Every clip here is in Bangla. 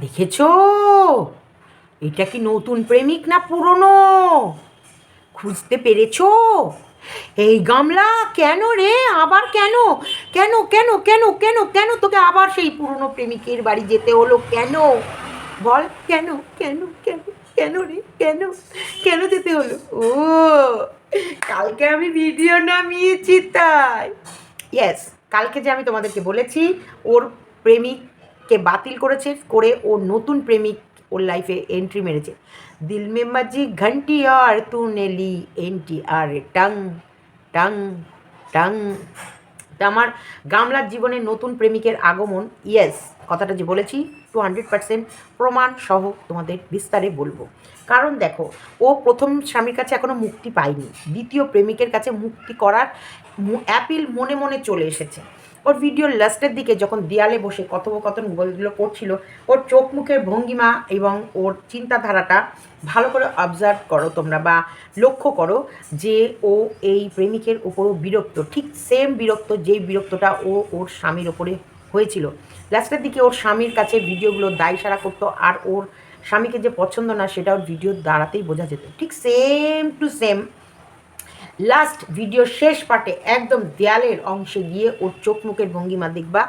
দেখেছ? এটা কি নতুন প্রেমিক না পুরনো? খুঁজতে পেরেছ? এই গামলা কেন রে? আবার কেন? কেন কেন কেন কেন কেন তোকে আবার সেই পুরনো প্রেমিকের বাড়ি যেতে হলো কেন? বল, কেন কেন কেন কেন রে? কেন কেন যেতে হলো? ও, কালকে আমি ভিডিও নামিয়েছি তাই। ইয়েস কালকে যে আমি তোমাদেরকে বলেছি, ওর প্রেমিককে বাতিল করেছে, করে ও নতুন প্রেমিক ওর লাইফে এন্ট্রি মেরেছে। দিল মে মাজি ঘন্টি আর তু নেলি এন্টি আর টাং টাং টাং। তা আমার গামলার জীবনে নতুন প্রেমিকের আগমন ইয়েস কথাটা যে বলেছি টু হান্ড্রেড পার্সেন্ট প্রমাণ সহ তোমাদের বিস্তারে বলব। কারণ দেখো, ও প্রথম স্বামীর কাছে এখনও মুক্তি পায়নি। দ্বিতীয় প্রেমিকের কাছে মুক্তি করার অ্যাপিল মনে মনে চলে এসেছে। ওর ভিডিওর লাস্টের দিকে যখন দেয়ালে বসে কথোপকথন বইগুলো করছিল, ওর চোখ মুখের ভঙ্গিমা এবং ওর চিন্তাধারাটা ভালো করে অবজার্ভ করো তোমরা বা লক্ষ্য করো যে ও এই প্রেমিকের উপরও বিরক্ত, ঠিক সেম বিরক্ত যেই বিরক্তটা ও ওর স্বামীর ওপরে হয়েছিল। লাস্টের দিকে ওর স্বামীর কাছে ভিডিওগুলো দায় সারা করতো আর ওর স্বামীকে যে পছন্দ না সেটা ওর ভিডিও দ্বারাতেই বোঝা যেত। ঠিক same to same last video শেষ পার্টে একদম দেয়ালের অংশে গিয়ে ওর চোখ মুখের ভঙ্গিমা দেখবা।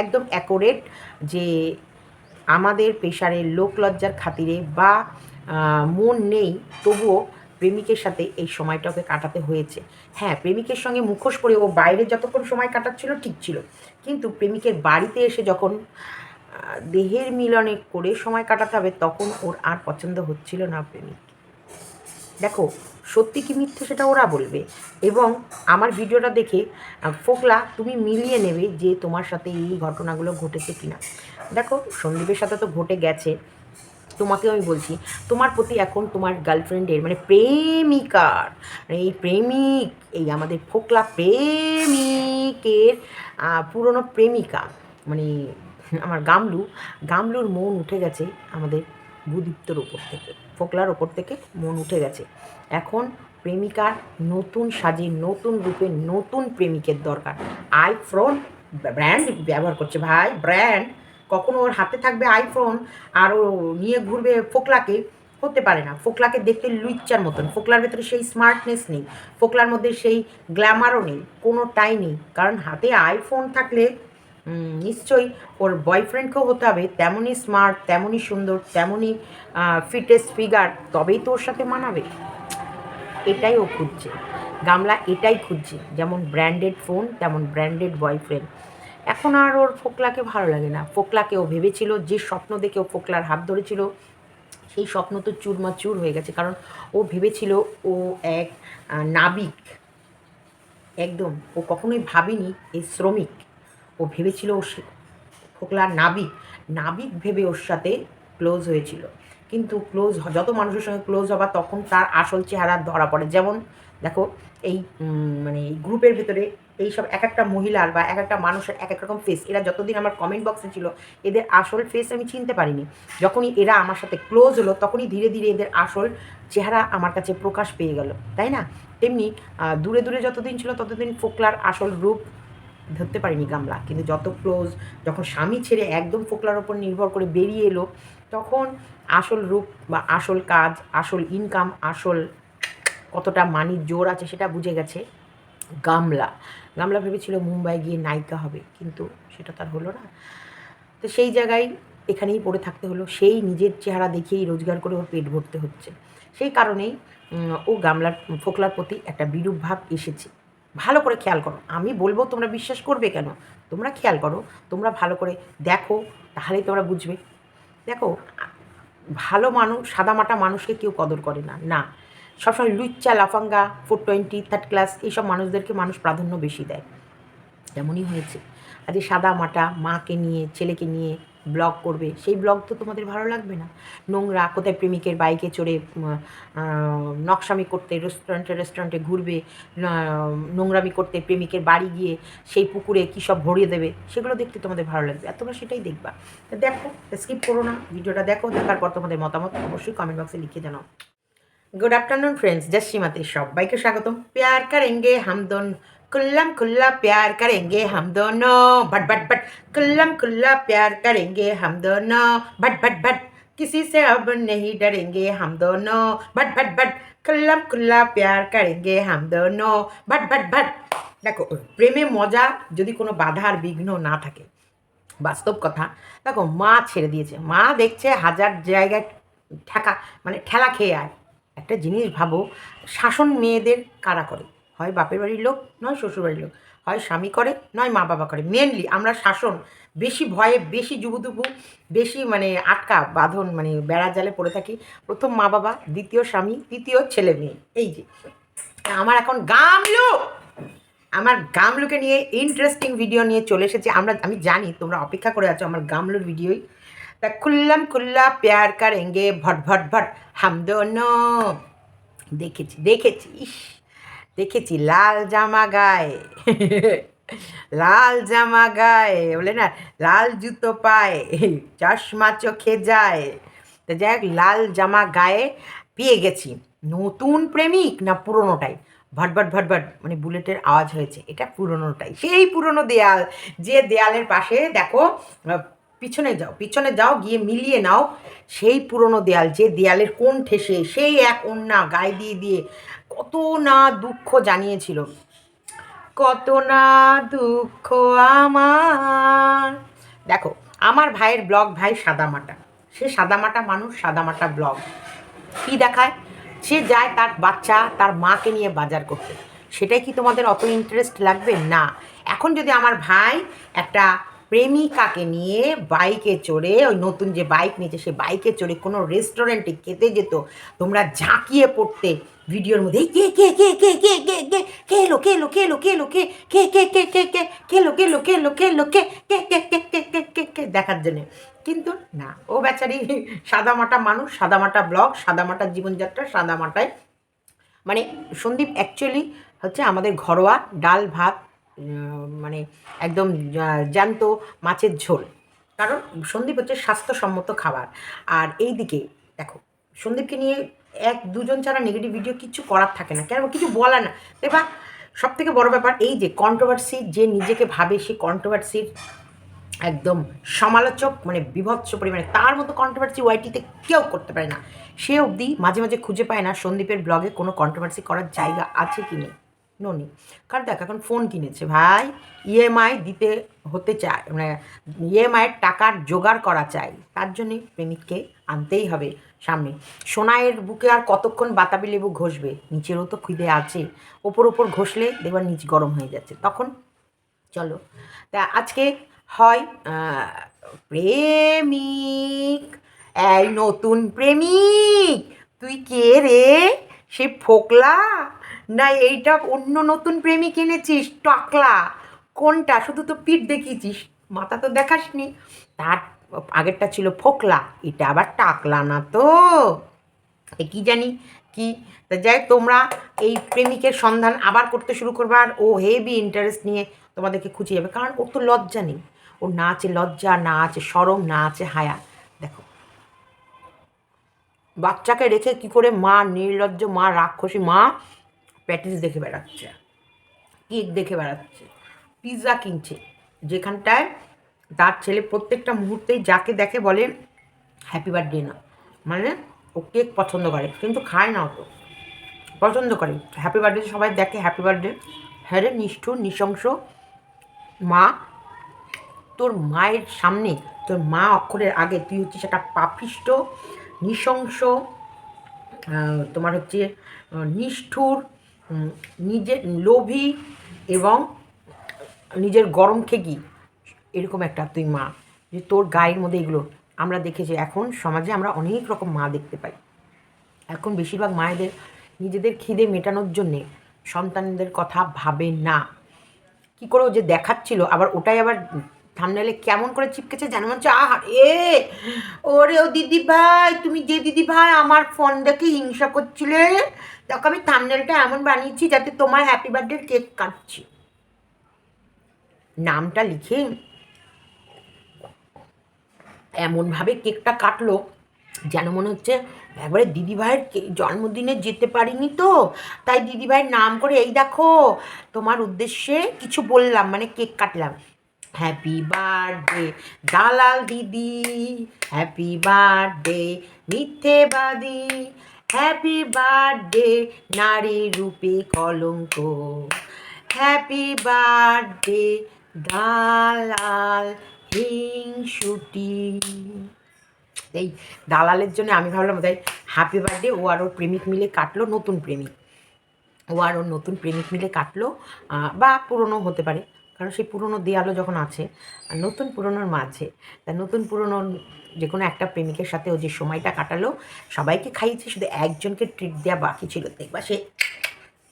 একদম অ্যাকোরেট যে আমাদের পেশারের লোকলজ্জার খাতিরে বা মন নেই, তবুও প্রেমিকের সাথে এই সময়টা ওকে কাটাতে হয়েছে। হ্যাঁ প্রেমিকের সঙ্গে মুখোশ পরে ও বাইরে যতক্ষণ সময় কাটাচ্ছিল ঠিক ছিল। কিন্তু প্রেমিকের বাড়িতে এসে যখন দেহের মিলনে করে সময় কাটাতে হবে তখন ওর আর পছন্দ হচ্ছিল না প্রেমিক। দেখো সত্যি কি মিথ্যে সেটা ওরা বলবে। এবং আমার ভিডিওটা দেখে ফোকলা, তুমি মিলিয়ে নেবে যে তোমার সাথে এই ঘটনাগুলো ঘটেছে কিনা। দেখো, সন্দীপের সাথে তো ঘটে গেছে। তোমাকেও আমি বলছি, তোমার প্রতি এখন তোমার গার্লফ্রেন্ডের মানে প্রেমিকার মানে এই প্রেমিক, এই আমাদের ফোকলা প্রেমিকের পুরনো প্রেমিকা মানে আমার গামলু, গামলুর মন উঠে গেছে আমাদের ভূদীপ্তর ওপর থেকে, ফোকলার ওপর থেকে মন উঠে গেছে। এখন প্রেমিকার নতুন সাজে নতুন রূপে নতুন প্রেমিকের দরকার। আইফোন ব্র্যান্ড ব্যবহার করছে ভাই ব্র্যান্ড কখনো ওর হাতে থাকবে আইফোন আর ও নিয়ে ঘুরবে ফোকলাকে, হতে পারে না। ফোকলাকে দেখতে লুইচ্চার মতন। ফোকলার ভেতরে সেই স্মার্টনেস নেই। ফোকলার মধ্যে সেই গ্ল্যামারও নেই। কোনোটাই নেই। কারণ হাতে আইফোন থাকলে নিশ্চয়ই ওর বয়ফ্রেন্ডকেও হতে হবে। তেমনই স্মার্ট তেমনই সুন্দর, তেমনই ফিটেস্ট ফিগার তবেই তো ওর সাথে মানাবে। এটাই ও খুঁজছে। গামলা এটাই খুঁজছে। যেমন ব্র্যান্ডেড ফোন তেমন ব্র্যান্ডেড বয়ফ্রেন্ড এখন আর ওর ফোকলাকে ভালো লাগে না। ফোকলাকে ও ভেবেছিল, যে স্বপ্ন দেখে ও ফোকলার হাত ধরেছিল, সেই স্বপ্ন তো চুরমাচুর হয়ে গেছে। কারণ ও ভেবেছিল ও এক নাবিক। একদম। ও কখনোই ভাবেনি এই শ্রমিক। ও ভেবেছিল ও ফোকলার নাবিক। নাবিক ভেবে ওর সাথে ক্লোজ হয়েছিল। কিন্তু ক্লোজ যত মানুষের সঙ্গে ক্লোজ হবা তখন তার আসল চেহারা ধরা পড়ে। যেমন দেখো, এই মানে এই গ্রুপের ভেতরে এই সব এক একটা মহিলার বা এক একটা মানুষের এক এক রকম ফেস এরা যতদিন আমার কমেন্ট বক্সে ছিল, এদের আসল ফেস আমি চিনতে পারিনি। যখনই এরা আমার সাথে ক্লোজ হলো, তখনই ধীরে ধীরে এদের আসল চেহারা আমার কাছে প্রকাশ পেয়ে গেল, তাই না? তেমনি দূরে দূরে যতদিন ছিল ততদিন ফোকলার আসল রূপ ধরতে পারিনি গামলা। কিন্তু যত ক্লোজ যখন স্বামী ছেড়ে একদম ফোকলার ওপর নির্ভর করে বেরিয়ে এলো তখন আসল রূপ বা আসল কাজ, আসল ইনকাম আসল কতটা মানির জোর আছে সেটা বুঝে গেছে গামলা। গামলা ভেবেছিল মুম্বাই গিয়ে নায়িকা হবে, কিন্তু সেটা তার হলো না। তো সেই জায়গায় এখানেই পড়ে থাকতে হলো, সেই নিজের চেহারা দেখেই রোজগার করে ওর পেট ভরতে হচ্ছে। সেই কারণেই ও গামলার, ফোকলার প্রতি একটা বিরূপ ভাব এসেছে। ভালো করে খেয়াল করো, আমি বলব তোমরা বিশ্বাস করবে কেন? তোমরা খেয়াল করো, তোমরা ভালো করে দেখো, তাহলেই তোমরা বুঝবে। দেখো, ভালো মানুষ, সাদামাটা মানুষকে কেউ কদর করে না। না, সবসময় লুচ্চা, লাফাঙ্গা ফোর টোয়েন্টি থার্ড ক্লাস এইসব মানুষদেরকে মানুষ প্রাধান্য বেশি দেয়। তেমনই হয়েছে। আজ সাদা মাটা মাকে নিয়ে, ছেলেকে নিয়ে ব্লগ করবে, সেই ব্লগ তো তোমাদের ভালো লাগবে না? নোংরা কোথায় প্রেমিকের বাইকে চড়ে নকশামি করতে রেস্টুরেন্টে রেস্টুরেন্টে ঘুরবে নোংরামি করতে, প্রেমিকের বাড়ি গিয়ে সেই পুকুরে কী সব ভরিয়ে দেবে, সেগুলো দেখতে তোমাদের ভালো লাগবে। আর তোমরা সেটাই দেখবা। দেখো স্কিপ করো না, ভিডিওটা দেখো, দেখার পর তোমাদের মতামত অবশ্যই কমেন্ট বক্সে লিখে জানাও। গুড আফটারনুন ফ্রেন্ডস জয় সব বাইকে স্বাগতম। প্যার কারেঙ্গে হামদন कुल्लम कुल्ला प्यार करेंगे हम दोनों भट भट भट कुल्लम कुल्ला प्यार करेंगे हम दोनों भट भट भट किसी से अब नहीं डरेंगे हम दोनों भट भट भट कुल्लम कुल्ला प्यार करेंगे हम दोनों भट भट भट দেখো প্রেমে মজা যদি কোনো বাধা আর বিঘ্ন না থাকে বাস্তব কথা দেখো মা ছেড়ে দিয়েছে মা দেখছে হাজার জায়গায় ঠেকা মানে ঠেলা খেয়ে আয় একটা জিনিস ভাবো শাসন মেয়েদের কারা করে হয় বাপের বাড়ির লোক, নয় শ্বশুর বাড়ির লোক। হয় স্বামী করে, নয় মা বাবা করে। মেনলি আমরা শাসন, বেশি ভয়ে, বেশি যুবুদুবু বেশি মানে আটকা, বাঁধন মানে বেড়া জালে পড়ে থাকি। প্রথম মা বাবা, দ্বিতীয় স্বামী, তৃতীয় ছেলে মেয়ে। এই যে। আমার এখন গামলু! আমার গামলুকে নিয়ে ইন্টারেস্টিং ভিডিও নিয়ে চলে এসেছি। আমরা, আমি জানি, তোমরা অপেক্ষা করে আছো আমার গামলুর ভিডিওই তা খুল্লাম খুল্লা, প্যার কারেঙ্গে ভট ভট ভট, হাম দেখেছি দেখেছি, ইস। দেখেছি, লাল জামা গায়ে। লাল জামা গায়ে, বলে না, লাল জুতো পায়ে, চশমা চোখে যায়। তো যাই হোক, লাল জামা গায়ে পেয়ে গেছি। নতুন প্রেমিক না পুরোনোটাই ভটভট ভটভট মানে বুলেটের আওয়াজ হয়েছে, এটা পুরোনোটাই সেই পুরনো দেয়াল, যে দেয়ালের পাশে, দেখো পিছনে যাও পিছনে যাও, গিয়ে মিলিয়ে নাও, সেই পুরনো দেয়াল, যে দেয়ালের কোন ঠেসে, সেই এক অন্যা গায়ে দিয়ে দিয়ে কত না দুঃখ জানিয়েছিল। কত না দুঃখ আমার। দেখো, আমার ভাইয়ের ব্লগ ভাই সাদামাটা। সে সাদামাটা মানুষ, সাদামাটা ব্লগ। কী দেখায়? সে যায় তার বাচ্চা, তার মাকে নিয়ে বাজার করতে। সেটাই কি তোমাদের অত ইন্টারেস্ট লাগবে? না। এখন যদি আমার ভাই একটা প্রেমিকাকে নিয়ে বাইকে চড়ে ওই নতুন যে বাইক নিয়েছে সে বাইকে চড়ে কোনো রেস্টুরেন্টে খেতে যেত তোমরা ঝাঁকিয়ে পড়তে ভিডিওর মধ্যে "এই কে কে কে কে কে কে কে কে এলো কে এলো কে এলো কে এলো কে কে কে কে কে কে কে এলো কে এলো কে এলো কে এলো কে কে কে কে কে কে কে কে দেখার জন্য কিন্তু না ও বেচারি সাদামাটা মানুষ সাদামাটা ব্লগ সাদামাটা জীবনযাত্রা সাদামাটায় মানে সন্দীপ অ্যাকচুয়ালি হচ্ছে আমাদের ঘরোয়া ডাল ভাত মানে একদম জ্যান্ত মাছের ঝোল। কারণ সন্দীপ হচ্ছে স্বাস্থ্যসম্মত খাবার। আর এই দিকে দেখো, সন্দীপকে নিয়ে এক দুজন ছাড়া নেগেটিভ ভিডিও কিছু করার থাকে না। কেন? কিছু বলা না। এবার সব থেকে বড় ব্যাপার এই যে কন্ট্রোভার্সি যে নিজেকে ভাবে সে কন্ট্রোভার্সির একদম সমালোচক মানে বিভৎস পরিমাণে। তার মতো কন্ট্রোভার্সি ওয়াইটিতে কেউ করতে পারে না। সে অবধি মাঝে মাঝে খুঁজে পায় না সন্দীপের ব্লগে কোনো কন্ট্রোভার্সি করার জায়গা আছে কি নেই। ননি কারণ দেখ, এখন ফোন কিনেছে, ভাই ইএমআই দিতে হতে চায় মানে ইএমআইয়ের টাকার জোগাড় করা চাই, তার জন্যে প্রেমিককে আনতেই হবে সামনে। সোনায়ের বুকে আর কতক্ষণ বাতাবি লেবু ঘষবে? নিচেরও তো খিদে আছে। ওপর ওপর ঘষলে দেখবার নিচ গরম হয়ে যাচ্ছে। তখন চলো। তা আজকে হয় প্রেমিক, এই নতুন প্রেমিক! তুই কে রে? সে ফোকলা? না, এইটা অন্য নতুন প্রেমিক এনেছিস, টাকলা। কোনটা? শুধু তো পিঠ দেখিয়েছিস, মাথা তো দেখাসনি। তার আগেরটা ছিল ফোকলা, এটা আবার টাকলা না তো। কি জানি, কি? তা যাই তোমরা এই প্রেমিকের সন্ধান আবার করতে শুরু করবে, আর ও হেভি ইন্টারেস্ট নিয়ে তোমাদেরকে খুঁজে যাবে, কারণ ওর তো লজ্জা নেই। ওর না আছে লজ্জা, না আছে সরম, না আছে হায়া। দেখো। বাচ্চাকে রেখে কি করে মা নির্লজ্জ, মা রাক্ষসী, মা প্যাটিস দেখে বেড়াচ্ছে, কেক দেখে বেড়াচ্ছে পিৎজা কিনছে। যেখানটায় তার ছেলে প্রত্যেকটা মুহূর্তেই যাকে দেখে বলে হ্যাপি বার্থডে না। মানে ও কেক পছন্দ করে, কিন্তু খায় না অত পছন্দ করে। হ্যাপি বার্থডে সবাই দেখে হ্যাপি বার্থডে হ্যাঁ রে নিষ্ঠুর নৃশংস, মা, তোর মায়ের সামনে, তোর মা অক্ষরের আগে, তুই হচ্ছিস একটা পাপিষ্ট, নৃশংস তোমার হচ্ছে নিষ্ঠুর নিজের লোভী এবং নিজের গরম খেগি এরকম একটা তুই মা, যে তোর গায়ের মধ্যে এগুলো আমরা দেখেছি। এখন সমাজে আমরা অনেক রকম মা দেখতে পাই। এখন বেশিরভাগ মায়েদের, নিজেদের খিদে মেটানোর জন্যে সন্তানদের কথা ভাবে না। কি করে ও যে দেখাচ্ছিল, আবার ওটাই আবার থামনেলে কেমন করে চিপকেছে জানো? মনে হচ্ছে, আহা এ ওরে ও দিদি ভাই, তুমি যে দিদি ভাই আমার ফোন দেখে হিংসা করছিলে। দেখো আমি থামনেলটা এমন বানিয়েছি যাতে তোমার হ্যাপি বার্থডে কেক কাটছি। নামটা লিখে এমনভাবে কেকটা কাটলো যেন মনে হচ্ছে একবারে দিদিভাইয়ের জন্মদিনে যেতে পারিনি তো। তাই দিদিভাইয়ের নাম করে, এই দেখো, তোমার উদ্দেশ্যে কিছু বললাম মানে কেক কাটলাম। হ্যাপি বার্থডে দালাল দিদি। হ্যাপি বার্থডে মিথ্যেবাদী। হ্যাপি বার্থডে নারী রূপে কলঙ্ক। হ্যাপি বার্থডে দালাল হিংসুটি। এই দালালের জন্য আমি ভাবলাম, তাই হ্যাপি বার্থডে ও আর ওর প্রেমিক মিলে কাটলো, নতুন প্রেমিক। ও আর ওর নতুন প্রেমিক মিলে কাটলো বা পুরনো হতে পারে। কারণ সেই পুরনো দেয়ালও যখন আছে, আর নতুন পুরনোর মাঝে, তা নতুন পুরনো যে কোনো একটা প্রেমিকের সাথে ও যে সময়টা কাটালো, সবাইকে খাইয়েছে, শুধু একজনকে ট্রিট দেওয়া বাকি ছিল। দেখবা সে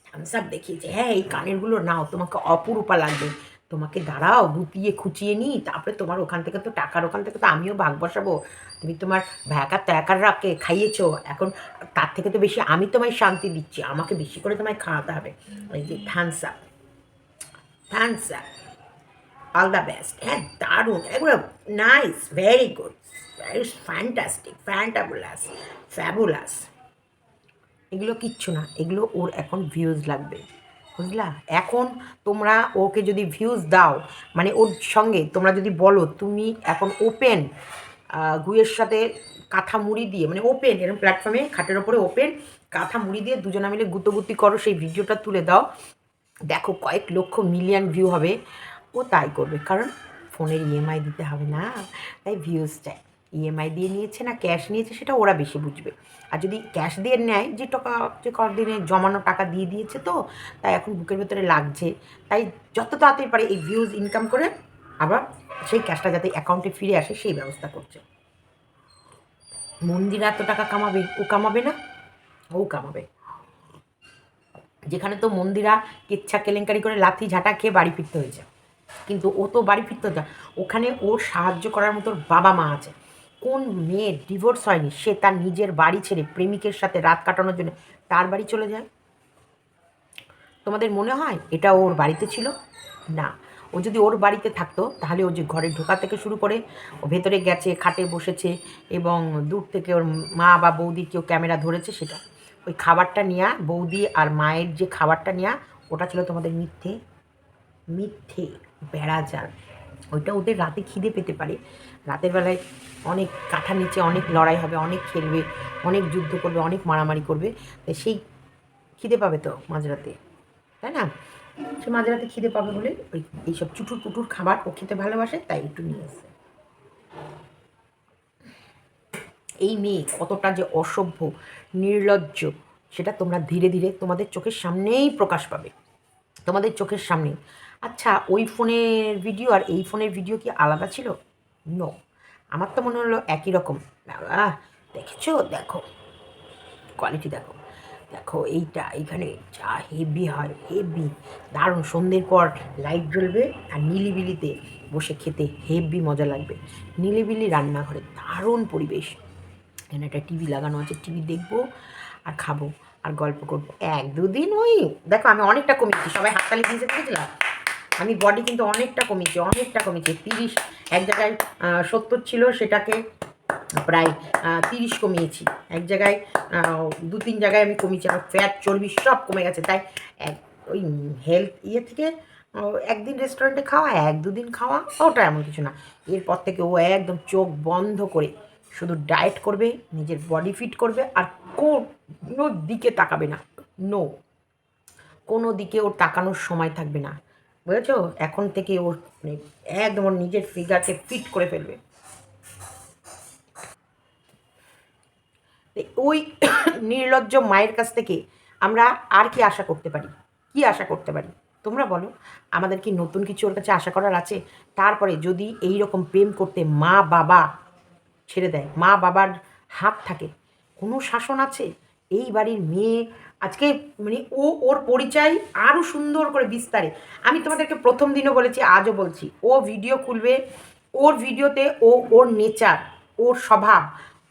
থামস আপ দেখিয়েছে হ্যাঁ এই কানেরগুলো নাও, তোমাকে অপরূপা লাগবে। তোমাকে দাঁড়াও, গুটিয়ে খুচিয়ে নিই, তারপরে তোমার ওখান থেকে তো টাকার, ওখান থেকে তো আমিও ভাগ বসাবো। তুমি তোমার ভ্যাকার ত্যাকার রাখে খাইয়েছো, এখন তার থেকে তো বেশি আমি তোমায় শান্তি দিচ্ছি, আমাকে বেশি করে তোমায় খাওয়াতে হবে। ওই যে thumbs up up all the best হ্যাঁ দারুণ। এগুলো nice very good very fantastic fantabulous fabulous এগুলো কিচ্ছু না, এগুলো ওর এখন ভিউজ লাগবে। বুঝলা? এখন তোমরা ওকে যদি ভিউজ দাও মানে ওর সঙ্গে তোমরা যদি বলো, তুমি এখন ওপেন গুয়ের সাথে কাঁথা মুড়ি দিয়ে মানে ওপেন এরকম প্ল্যাটফর্মে খাটের ওপরে ওপেন কাঁথা মুড়ি দিয়ে দুজনা মিলে গুতোগুতি করো, সেই ভিডিওটা তুলে দাও। দেখো কয়েক লক্ষ মিলিয়ন ভিউ হবে। ও তাই করবে, কারণ ফোনের ইএমআই দিতে হবে না। তাই ভিউজ চাই। ইএমআই দিয়ে নিয়েছে না ক্যাশ নিয়েছে, সেটা ওরা বেশি বুঝবে। আর যদি ক্যাশ দিয়ে নেয়, যে টাকা, যে কদিনে জমানো টাকা দিয়ে দিয়েছে তো, তাই এখন বুকের ভেতরে লাগছে। তাই যত তাড়াতাড়ি পারে এই ভিউজ ইনকাম করে, আবার সেই ক্যাশটা যাতে অ্যাকাউন্টে ফিরে আসে, সেই ব্যবস্থা করছে। মন্দিরা এত টাকা কামাবে, ও কামাবে না? ও কামাবে। যেখানে তো মন্দিরা কেচ্ছা কেলেঙ্কারি করে লাথি ঝাঁটা খেয়ে বাড়ি ফিরতে হয়েছে। কিন্তু ও তো বাড়ি ফিরতে যা ওখানে ওর সাহায্য করার মতো বাবা মা আছে। কোন মেয়ের ডিভোর্স হয়নি, সে তার নিজের বাড়ি ছেড়ে প্রেমিকের সাথে রাত কাটানোর জন্য তার বাড়ি চলে যায়? তোমাদের মনে হয় এটা ওর বাড়িতে ছিল? না। ও যদি ওর বাড়িতে থাকতো, তাহলে ও যে ঘরে ঢোকা থেকে শুরু করে, ও ভেতরে গেছে, খাটে বসেছে এবং দূর থেকে ওর মা বা বৌদি কেউ ক্যামেরা ধরেছে সেটা। ওই খাবারটা নেওয়া বৌদি আর মায়ের যে খাবারটা নেওয়া ওটা ছিল তোমাদের মিথ্যে। মিথ্যে বেড়া জাল। ওইটা ওদের রাতে খিদে পেতে পারে। রাতের বেলায় অনেক কাঠা নিচে অনেক লড়াই হবে, অনেক খেলবে, অনেক যুদ্ধ করবে, অনেক মারামারি করবে। তাই সেই খিদে পাবে তো মাঝরাতে, তাই না? সে মাঝরাতে খিদে পাবে বলে ওই এইসব চুটুর পুটুর খাবার ও খেতে ভালোবাসে, তাই একটু নিয়ে এসে এই মেয়ে কতটা যে অসভ্য নির্লজ্জ। সেটা তোমরা ধীরে ধীরে তোমাদের চোখের সামনেই প্রকাশ পাবে। তোমাদের চোখের সামনে। আচ্ছা ওই ফোনের ভিডিও আর এই ফোনের ভিডিও কি আলাদা ছিল? নো আমার তো মনে হলো একই রকম। দেখেছ? দেখো। কোয়ালিটি দেখো। দেখো, এইটা এইখানে যা হেভি হয় হেভি দারুণ। সন্ধ্যের পর লাইট জ্বলবে আর নিলিবিলিতে বসে খেতে হেভি মজা লাগবে। নিলিবিলি রান্নাঘরে দারুণ পরিবেশ। এখানে একটা টিভি লাগানো আছে, টিভি দেখব আর খাব আর গল্প করব। এক দুদিন ওই, দেখো আমি অনেকটা কমেছি, সবাই হাততালি দিয়েছে দেখেছিলাম আমি বডি কিন্তু অনেকটা কমেছে অনেকটা কমেছে, তিরিশ, এক জায়গায় সত্তর ছিল সেটাকে প্রায় তিরিশ কমিয়েছি। এক জায়গায় দু তিন জায়গায় আমি কমিয়েছি আর ফ্যাট চর্বি সব কমে গেছে, তাই এক, ওই হেলথ ইয়ে থেকে একদিন রেস্টুরেন্টে খাওয়া, এক দুদিন খাওয়া, ওটা এমন কিছু না। এরপর থেকে ও একদম চোখ বন্ধ করে শুধু ডায়েট করবে, নিজের বডি ফিট করবে আর কোনো দিকে তাকাবে না। নো কোনো দিকে ওর তাকানোর সময় থাকবে না। বুঝেছ? এখন থেকে ওর মানে একদম ওর নিজের ফিগারকে ফিট করে ফেলবে। ওই নির্লজ্জ মায়ের কাছ থেকে আমরা আর কি আশা করতে পারি? কি আশা করতে পারি? তোমরা বলো। আমাদের কি নতুন কিছু ওর কাছে আশা করার আছে? তারপরে যদি এই রকম প্রেম করতে মা বাবা ছেড়ে দেয়। মা বাবার হাত থাকে। কোনো শাসন আছে? এই বাড়ির মেয়ে আজকে মানে ও ওর পরিচয় আরও সুন্দর করে বিস্তারে। আমি তোমাদেরকে প্রথম দিনও বলেছি, আজও বলছি, ও ভিডিও খুলবে, ওর ভিডিওতে ও ওর নেচার, ওর স্বভাব,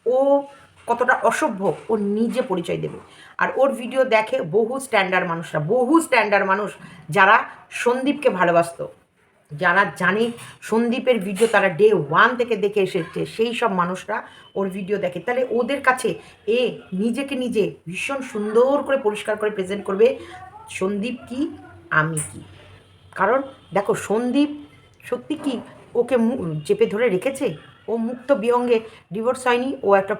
ও কতটা অসভ্য, ও নিজে পরিচয় দেবে। আর ওর ভিডিও দেখে বহু স্ট্যান্ডার্ড মানুষরা, বহু স্ট্যান্ডার্ড মানুষ যারা সন্দীপকে ভালোবাসতো। যারা জানে সন্দীপের ভিডিও তারা ডে ওয়ান থেকে দেখে এসেছে, সেই সব মানুষরা ওর ভিডিও দেখে। তাহলে ওদের কাছে এ নিজেকে নিজে ভীষণ সুন্দর করে পরিষ্কার করে প্রেজেন্ট করবে সন্দীপ কি, আমি কি? কারণ দেখো সন্দীপ সত্যি কি ওকে চেপে ধরে রেখেছে? ও মুক্ত বিহঙ্গে ডিভোর্স হয়নি, ও একটা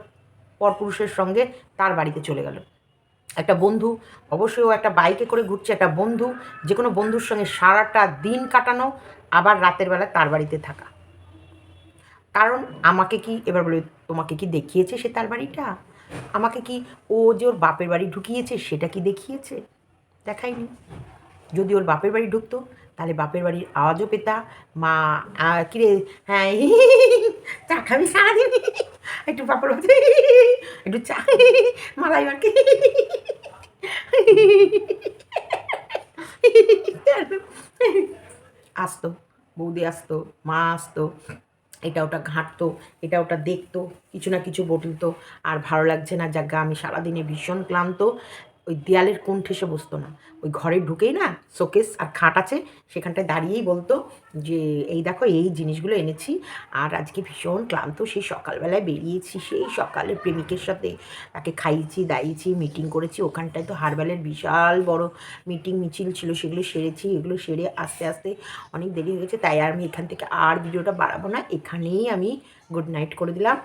পরপুরুষের সঙ্গে তার বাড়িতে চলে গেল। একটা বন্ধু, অবশ্যই ও একটা বাইকে করে ঘুরছে, একটা বন্ধু যে কোনো বন্ধুর সঙ্গে সারাটা দিন কাটানো আবার রাতের বেলা তার বাড়িতে থাকা। কারণ আমাকে কি এবার বলে তোমাকে কি দেখিয়েছে সে তার বাড়িটা? আমাকে কি ও যে ওর বাপের বাড়ি ঢুকিয়েছে সেটা কি দেখিয়েছে? দেখায়নি। যদি ওর বাপের বাড়ি ঢুকতো তাহলে বাপের বাড়ির আওয়াজও পেতা মা কিরে হ্যাঁ চা খাবি সারাদিন? একটু পাপড় ভাজা, একটু চা? মালাই মাকে আসতো, বৌদি আসতো, মা আসতো, এটা ওটা ঘাঁটতো, এটা ওটা দেখতো, কিছু না কিছু বটলতো আর ভালো লাগছে না, যাক আমি সারাদিনে ভীষণ ক্লান্ত। ওই দেয়ালের কোণ ঠেসে বসতো না। ওই ঘরে ঢুকেই না শোকেস আর খাট আছে, সেখানটায় দাঁড়িয়েই বলতো যে, এই দেখো, এই জিনিসগুলো এনেছি আর আজকে ভীষণ ক্লান্ত, সেই সকালবেলায় বেরিয়েছি, সেই সকালে প্রেমিকের সাথে তাকে খাইয়েছি, দাইয়েছি মিটিং করেছি, ওখানটায় তো হারবেলের বিশাল বড় মিটিং মিছিল ছিল, সেগুলো সেরেছি, এগুলো সেরে আস্তে আস্তে অনেক দেরি হয়ে গেছে, তাই আর আমি এখান থেকে আর ভিডিওটা বাড়াবো না, এখানেই আমি গুড নাইট করে দিলাম।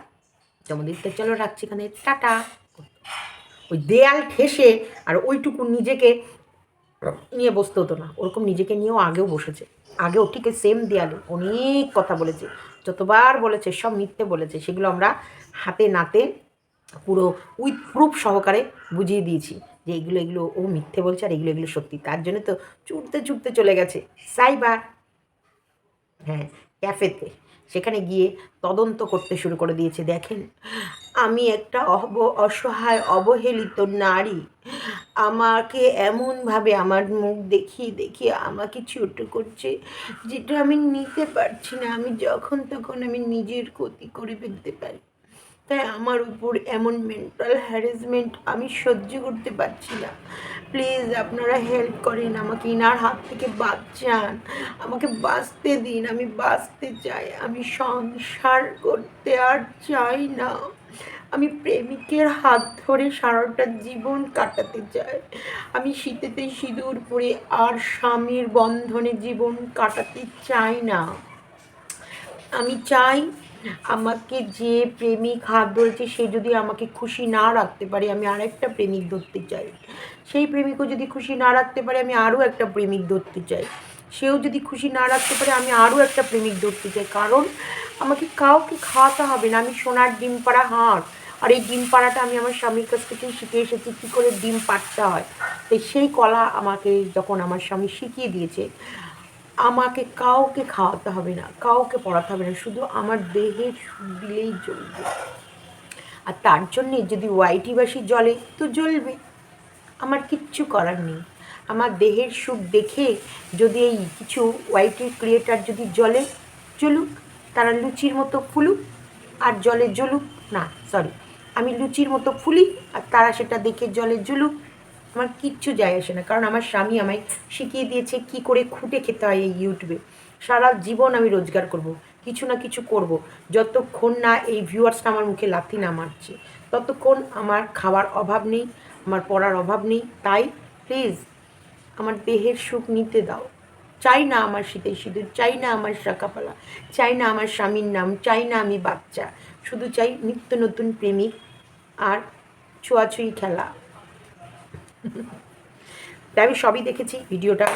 তোমাদের তো চলো রাখছি এখানে, টাটা। ওই দেয়াল ঠেসে আর ওইটুকু নিজেকে নিয়ে বসতে হতো না। ওরকম নিজেকে নিয়েও আগেও বসেছে। আগেও ঠিক সেম দেয়ালে অনেক কথা বলেছে। যতবার বলেছে, সব মিথ্যে বলেছে। সেগুলো আমরা হাতে নাতে পুরো উইথ প্রুফ সহকারে বুঝিয়ে দিয়েছি যে এগুলো এগুলো ও মিথ্যে বলছে আর এগুলো এগুলো সত্যি। তার জন্য তো ছুটতে ছুটতে চলে গেছে। সাইবার হ্যাঁ ক্যাফেতে সেখানে গিয়ে তদন্ত করতে শুরু করে দিয়েছে। দেখেন, আমি একটা অব, অসহায়, অবহেলিত নারী। আমাকে এমনভাবে আমার মুখ দেখিয়ে দেখিয়ে আমাকে ছোট করছে যেটা আমি নিতে পারছি না। আমি যখন তখন আমি নিজের ক্ষতি করে ফেলতে পারি। তাই আমার উপর এমন মেন্টাল হ্যারাসমেন্ট আমি সহ্য করতে পারছি না। প্লিজ আপনারা হেল্প করেন আমাকে, ইনার হাত থেকে বাঁচান, আমাকে বাঁচতে দিন, আমি বাঁচতে চাই, আমি সংসার করতে আর চাই না। আমি প্রেমিকের হাত ধরে সারাটা জীবন কাটাতে চাই। আমি শীতেতে সিঁদুর পরে আর স্বামীর বন্ধনে জীবন কাটাতে চাই না। আমি চাই আমাকে যে প্রেমিক হাত ধরেছে, সে যদি আমাকে খুশি না রাখতে পারে, আমি আরেকটা প্রেমিক ধরতে চাই। সেই প্রেমিকও যদি খুশি না রাখতে পারে, আমি আরও একটা প্রেমিক ধরতে চাই। সেও যদি খুশি না রাখতে পারে, আমি আরও একটা প্রেমিক ধরতে চাই। কারণ আমাকে কাউকে খাওয়াতে হবে না। আমি সোনার ডিম পাড়া হাঁড়। আর এই ডিম পাড়াটা আমি আমার স্বামীর কাছ থেকেই শিখে এসেছি, কী করে ডিম পাড়তে হয়। তো সেই কলা আমাকে যখন আমার স্বামী শিখিয়ে দিয়েছে আমাকে কাউকে খাওয়াতে হবে না, কাউকে পড়াতে হবে না, শুধু আমার দেহের সুখ দিলেই চলবে। আর তার জন্যে যদি ওয়াইটি বাসি জ্বলে তো জ্বলবে। আমার কিচ্ছু করার নেই। আমার দেহের সুখ দেখে যদি এই কিছু ওয়াইটির ক্রিয়েটার যদি জলে জ্বলুক, তারা লুচির মতো ফুলুক, আর জলে জ্বলুক না সরি আমি লুচির মতো ফুলি, আর তারা সেটা দেখে জলে জ্বলুক আমার কিচ্ছু যায় আসে না। কারণ আমার স্বামী আমায় শিখিয়ে দিয়েছে কি করে খুঁটে খেতে হয় এই ইউটিউবে সারা জীবন আমি রোজগার করব, কিছু না কিছু করব। যতক্ষণ না এই ভিউয়ার্সটা আমার মুখে লাথি না মারছে, ততক্ষণ আমার খাওয়ার অভাব নেই, আমার পড়ার অভাব নেই। তাই প্লিজ আমার দেহের সুখ নিতে দাও। চাই না আমার শীতের সিঁদুর, চাই না আমার শাকাপালা চাই না আমার স্বামীর নাম, চাই না আমি বাচ্চা। শুধু চাই নিত্য নতুন প্রেমিক আর ছোঁয়াছুঁয়ি খেলা। তাই আমি সবই দেখেছি, ভিডিওটা।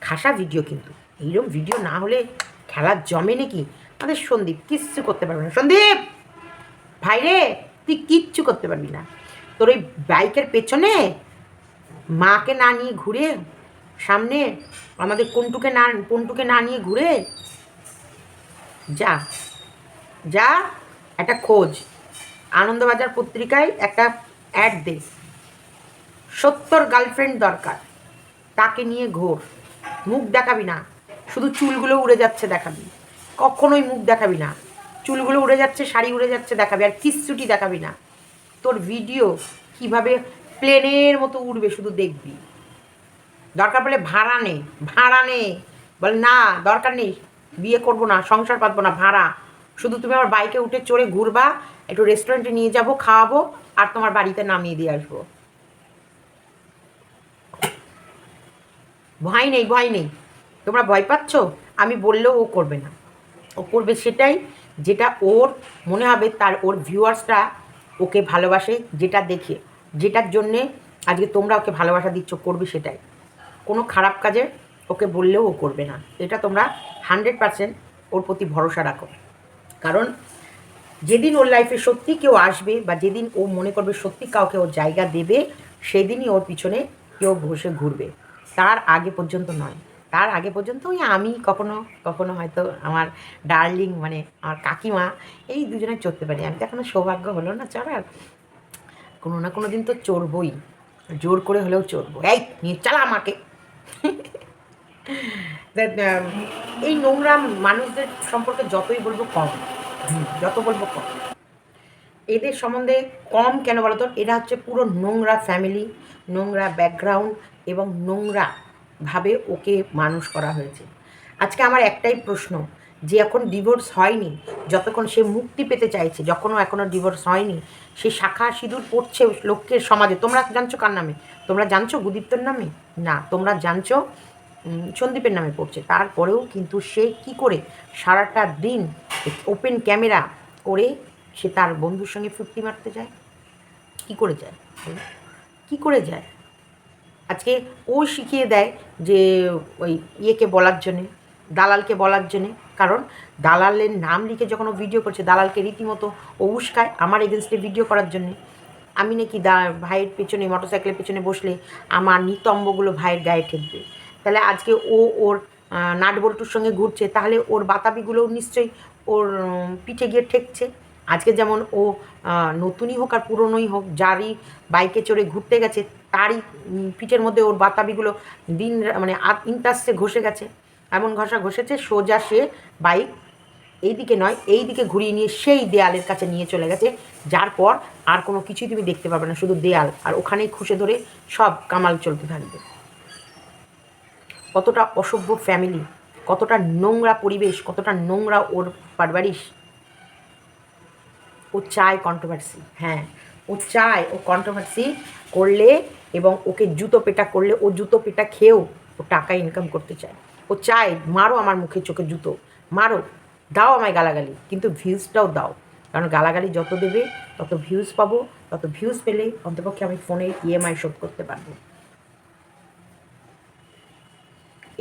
খাসা ভিডিও কিন্তু। এইরকম ভিডিও না হলে খেলা জমে নাকি আমাদের সন্দীপ কিচ্ছু করতে পারবে না। সন্দীপ! ভাই রে, তুই কিচ্ছু করতে পারবি না। তোর ওই বাইকের পেছনে মাকে না নিয়ে ঘুরে, সামনে আমাদের কোনটুকে না কোনটুকে না নিয়ে ঘুরে, যা যা, একটা খোঁজ। আনন্দবাজার পত্রিকায় একটা অ্যাড দে। সত্তর গার্লফ্রেন্ড দরকার। তাকে নিয়ে ঘোর। মুখ দেখাবি না। শুধু চুলগুলো উড়ে যাচ্ছে দেখাবি। কখনোই মুখ দেখাবি না। চুলগুলো উড়ে যাচ্ছে, শাড়ি উড়ে যাচ্ছে দেখাবি। আর কিচ্ছুটি দেখাবি না। তোর ভিডিও কীভাবে প্লেনের মতো উড়বে শুধু দেখবি। দরকার পড়লে ভাড়া নে ভাড়া নে। বলে, না, দরকার নেই। বিয়ে করব না, সংসার পাতবো না, ভাড়া। শুধু তুমি আমার বাইকে উঠে চড়ে ঘুরবা, একটু রেস্টুরেন্টে নিয়ে যাব, খাওয়াবো, আর তোমার বাড়িতে নামিয়ে দিয়ে আসব। ভয় নেই ভয় নেই। তোমরা ভয় পাচ্ছ? আমি বললেও ও করবে না। ও করবে সেটাই যেটা ওর মনে হবে তার ওর ভিউয়ার্সরা ওকে ভালোবাসে, যেটা দেখে। যেটার জন্যে আজকে তোমরা ওকে ভালোবাসা দিচ্ছ, করবে সেটাই। কোনো খারাপ কাজে ওকে বললেও ও করবে না। এটা তোমরা হান্ড্রেড পারসেন্ট ওর প্রতি ভরসা রাখো। কারণ যেদিন ওর লাইফে সত্যি কেউ আসবে বা যেদিন ও মনে করবে সত্যি কাউকে ওর জায়গা দেবে, সেদিনই ওর পিছনে কেউ বসে ঘুরবে। তার আগে পর্যন্ত নয়। তার আগে পর্যন্ত ওই আমি কখনো কখনো হয়তো আমার ডার্লিং মানে আমার কাকিমা, এই দুজনে চড়তে পারি আমি তো এখনও সৌভাগ্য হলো না চড়ার কোনো না কোনো দিন তো চড়বই। জোর করে হলেও চড়বো। এই, নিয়ে চালা আমাকে। এই নোংরা মানুষদের সম্পর্কে যতই বলব কম। যত বলব কম। এদের সম্বন্ধে কম কেন বলো তো? এরা হচ্ছে পুরো নোংরা ফ্যামিলি নোংরা ব্যাকগ্রাউন্ড এবং নোংরা ভাবে ওকে মানুষ করা হয়েছে। আজকে আমার একটাই প্রশ্ন, যে এখন ডিভোর্স হয়নি, যতক্ষণ সে মুক্তি পেতে চাইছে, যখনও এখনও ডিভোর্স হয়নি, সে শাখা সিঁদুর পড়ছে লোকের সমাজে। তোমরা জানছো কার নামে? তোমরা জানছো গুদীপ্তর নামে? না, তোমরা জানছো সন্দীপের নামে পড়ছে। তারপরেও কিন্তু সে কি করে সারাটা দিন ওপেন ক্যামেরা করে সে তার বন্ধুর সঙ্গে ফুর্তি মারতে যায়? কি করে যায়? কি করে যায়? আজকে ও শিখিয়ে দেয় যে ওই ইয়েকে বলার জন্যে, দালালকে বলার জন্যে। কারণ দালালের নাম লিখে যখন ও ভিডিও করছে, দালালকে রীতিমতো ও উস্কায় আমার এগেনস্টে ভিডিও করার জন্যে। আমি নাকি দা, ভাইয়ের পেছনে, মোটরসাইকেলের পেছনে বসলে আমার নিতম্বগুলো ভাইয়ের গায়ে ঠেকবে। তাহলে আজকে ও ওর নাটবল্টুর সঙ্গে ঘুরছে, তাহলে ওর বাতাবিগুলোও নিশ্চয়ই ওর পিঠে গিয়ে ঠেকছে। আজকে যেমন ও নতুনই হোক আর পুরনোই হোক, যারই বাইকে চড়ে ঘুরতে গেছে, তারই পিঠের মধ্যে ওর বাতাবিগুলো দিন মানে ইন্টাসে ঘষে গেছে। এমন ঘষা ঘষেছে, সোজা সে বাইক এই দিকে নয় এই দিকে ঘুরিয়ে নিয়ে সেই দেয়ালের কাছে নিয়ে চলে গেছে, যার পর আর কোনো কিছুই তুমি দেখতে পাবে না, শুধু দেয়াল। আর ওখানেই খুশে ধরে সব কামাল চলতে থাকবে। কতটা অসভ্য ফ্যামিলি কতটা নোংরা পরিবেশ, কতটা নোংরা ওর পারবারিশ। ও চায় কন্ট্রোভার্সি হ্যাঁ। ও চায় ও কন্ট্রোভার্সি করলে এবং ওকে জুতো পেটা করলে, ও জুতো পেটা খেয়েও ও টাকা ইনকাম করতে চায়। ও চায়, মারো আমার মুখে চোখে জুতো, মারো, দাও আমায় গালাগালি। কিন্তু ভিউজটাও দাও। কারণ গালাগালি যত দেবে, তত ভিউজ পাবো, তত ভিউজ পেলে অন্তপক্ষে আমি ফোনে ইএমআই শোধ করতে পারব।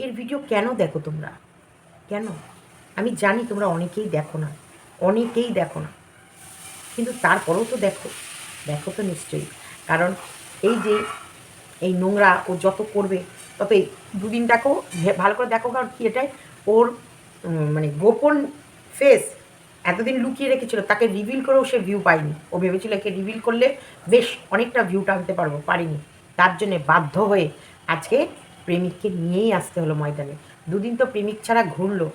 এর ভিডিও কেন দেখো তোমরা? কেন? আমি জানি তোমরা অনেকেই দেখো না, অনেকেই দেখো না। কিন্তু তারপরেও তো দেখো দেখো তো নিশ্চয়ই। কারণ এই যে এই নোংরা ও যত করবে তত এই দুদিন দেখো ভালো করে দেখো কারণ কি এটাই? ওর মানে গোপন ফেস এতদিন লুকিয়ে রেখেছিল, তাকে রিভিল করেও সে ভিউ পায়নি। ও ভেবেছিল একে রিভিল করলে বেশ অনেকটা ভিউ টানতে পারব, পারিনি। তার জন্যে বাধ্য হয়ে আজকে প্রেমিককে নিয়েই আসতে হলো ময়দানে। দুদিন তো প্রেমিক ছাড়া ঘুরলো।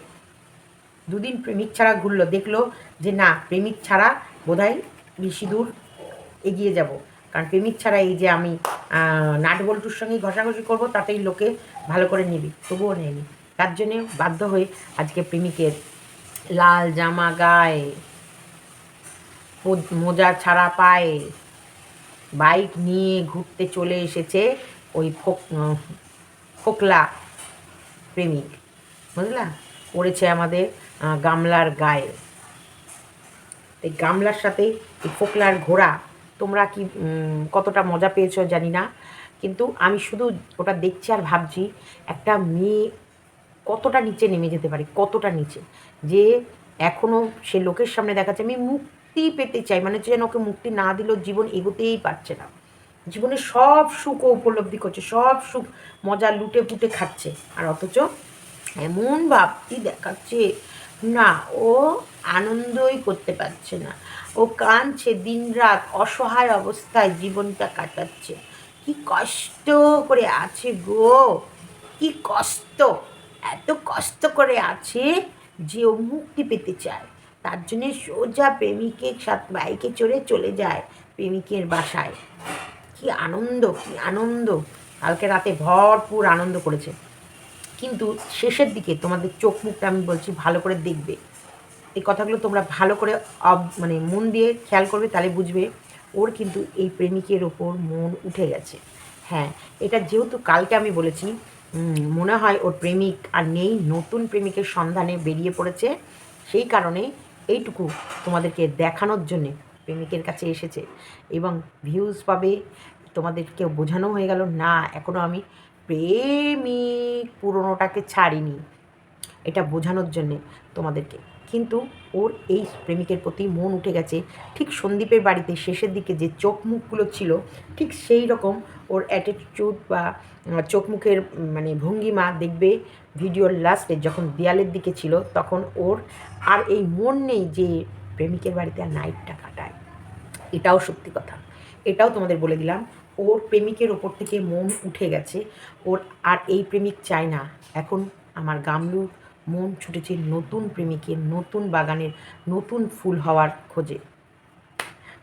দুদিন প্রেমিক ছাড়া ঘুরলো, দেখল যে না, প্রেমিক ছাড়া বোধহয় বেশি দূর এগিয়ে যাব। কারণ প্রেমিক ছাড়া এই যে আমি নাট বল্টুর সঙ্গে ঘষাঘষি করব, তাতেই লোকে ভালো করে নেবে। তবুও নেয়নি। তার জন্যে বাধ্য হয়ে আজকে প্রেমিকের লাল জামা গায়ে মোজা ছাড়া পায়ে বাইক নিয়ে ঘুরতে চলে এসেছে ওই ফোক ফোকলা প্রেমিক। বুঝলা? পড়েছে আমাদের গামলার গায়ে। এই গামলার সাথে, এই ফোকলার ঘোড়া, তোমরা কি কতটা মজা পেয়েছ জানি না, কিন্তু আমি শুধু ওটা দেখছি আর ভাবছি, একটা মেয়ে কতটা নিচে নেমে যেতে পারে, কতটা নিচে, যে এখনও সে লোকের সামনে দেখাচ্ছে আমি মুক্তি পেতে চাই মানে যেন ওকে মুক্তি না দিলেও জীবন এগোতেই পারছে না। জীবনে সব সুখ উপলব্ধি করছে, সব সুখ মজা লুটে পুটে খাচ্ছে, আর অথচ এমন ভাবটি দেখাচ্ছে। না, ও আনন্দই করতে পারছে না। ও কাঁদছে, দিনরাত অসহায় অবস্থায় জীবনটা কাটাচ্ছে। কি কষ্ট করে আছে গো, কি কষ্ট। এত কষ্ট করে আছে যে ও মুক্তি পেতে চায়। তার জন্যে সোজা প্রেমিকের সাথে বাইকে চড়ে চলে যায় প্রেমিকের বাসায়। কি আনন্দ কি আনন্দ। কালকে রাতে ভরপুর আনন্দ করেছে। কিন্তু শেষের দিকে তোমাদের চোখ মুখটা আমি বলছি ভালো করে দেখবে। এই কথাগুলো তোমরা ভালো করে মানে মন দিয়ে খেয়াল করবে, তাহলে বুঝবে ওর কিন্তু এই প্রেমিকের ওপর মন উঠে গেছে। হ্যাঁ এটা যেহেতু কালকে আমি বলেছি মনে হয় ওর প্রেমিক আর নেই, নতুন প্রেমিকের সন্ধানে বেরিয়ে পড়েছে, সেই কারণে এইটুকু তোমাদেরকে দেখানোর জন্যে প্রেমিকের কাছে এসেছে এবং ভিউজ পাবে তোমাদেরকে বোঝানো হয়ে গেল, না এখনও আমি প্রেমিক পুরনোটাকে ছাড়িনি। এটা বোঝানোর জন্যে তোমাদেরকে কিন্তু ওর এই প্রেমিকের প্রতি মন উঠে গেছে। ঠিক সন্দীপের বাড়িতে শেষের দিকে যে চোখ মুখগুলো ছিল, ঠিক সেই রকম ওর অ্যাটিটিউড বা চোখ মুখের মানে ভঙ্গিমা দেখবে ভিডিওর লাস্টে যখন দেয়ালের দিকে ছিল, তখন ওর আর এই মন নেই যে প্রেমিকের বাড়িতে আর নাইটটা কাটায়। এটাও সত্যি কথা। এটাও তোমাদের বলে দিলাম, ওর প্রেমিকের ওপর থেকে মন উঠে গেছে, ওর আর এই প্রেমিক চায় না। এখন আমার গামলু মন ছুটেছে নতুন প্রেমিকের নতুন বাগানের, নতুন ফুল হওয়ার খোঁজে।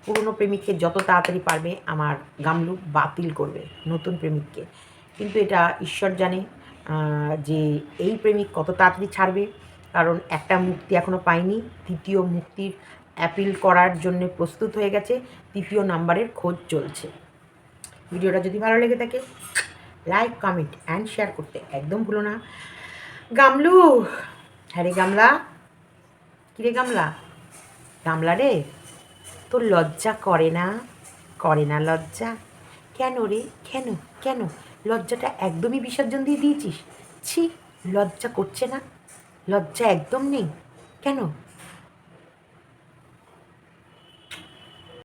পুরনো প্রেমিককে যত তাড়াতাড়ি পারবে আমার গামলু বাতিল করবে নতুন প্রেমিককে। কিন্তু এটা ঈশ্বর জানে যে এই প্রেমিক কত তাড়াতাড়ি ছাড়বে। কারণ একটা মুক্তি এখনও পায়নি, তৃতীয় মুক্তির অ্যাপিল করার জন্য প্রস্তুত হয়ে গেছে, তৃতীয় নাম্বারের খোঁজ চলছে। ভিডিওটা যদি ভালো লেগে থাকে লাইক কমেন্ট অ্যান্ড শেয়ার করতে একদম ভুলো না। গামলু। হ্যাঁ রে গামলা। কিরে গামলা? গামলা রে, তোর লজ্জা করে না? করে না লজ্জা? কেন রে? কেন? কেন? লজ্জাটা একদমই বিসর্জন দিয়ে দিয়েছিস। ছি, লজ্জা করছে না। লজ্জা একদম নেই। কেন?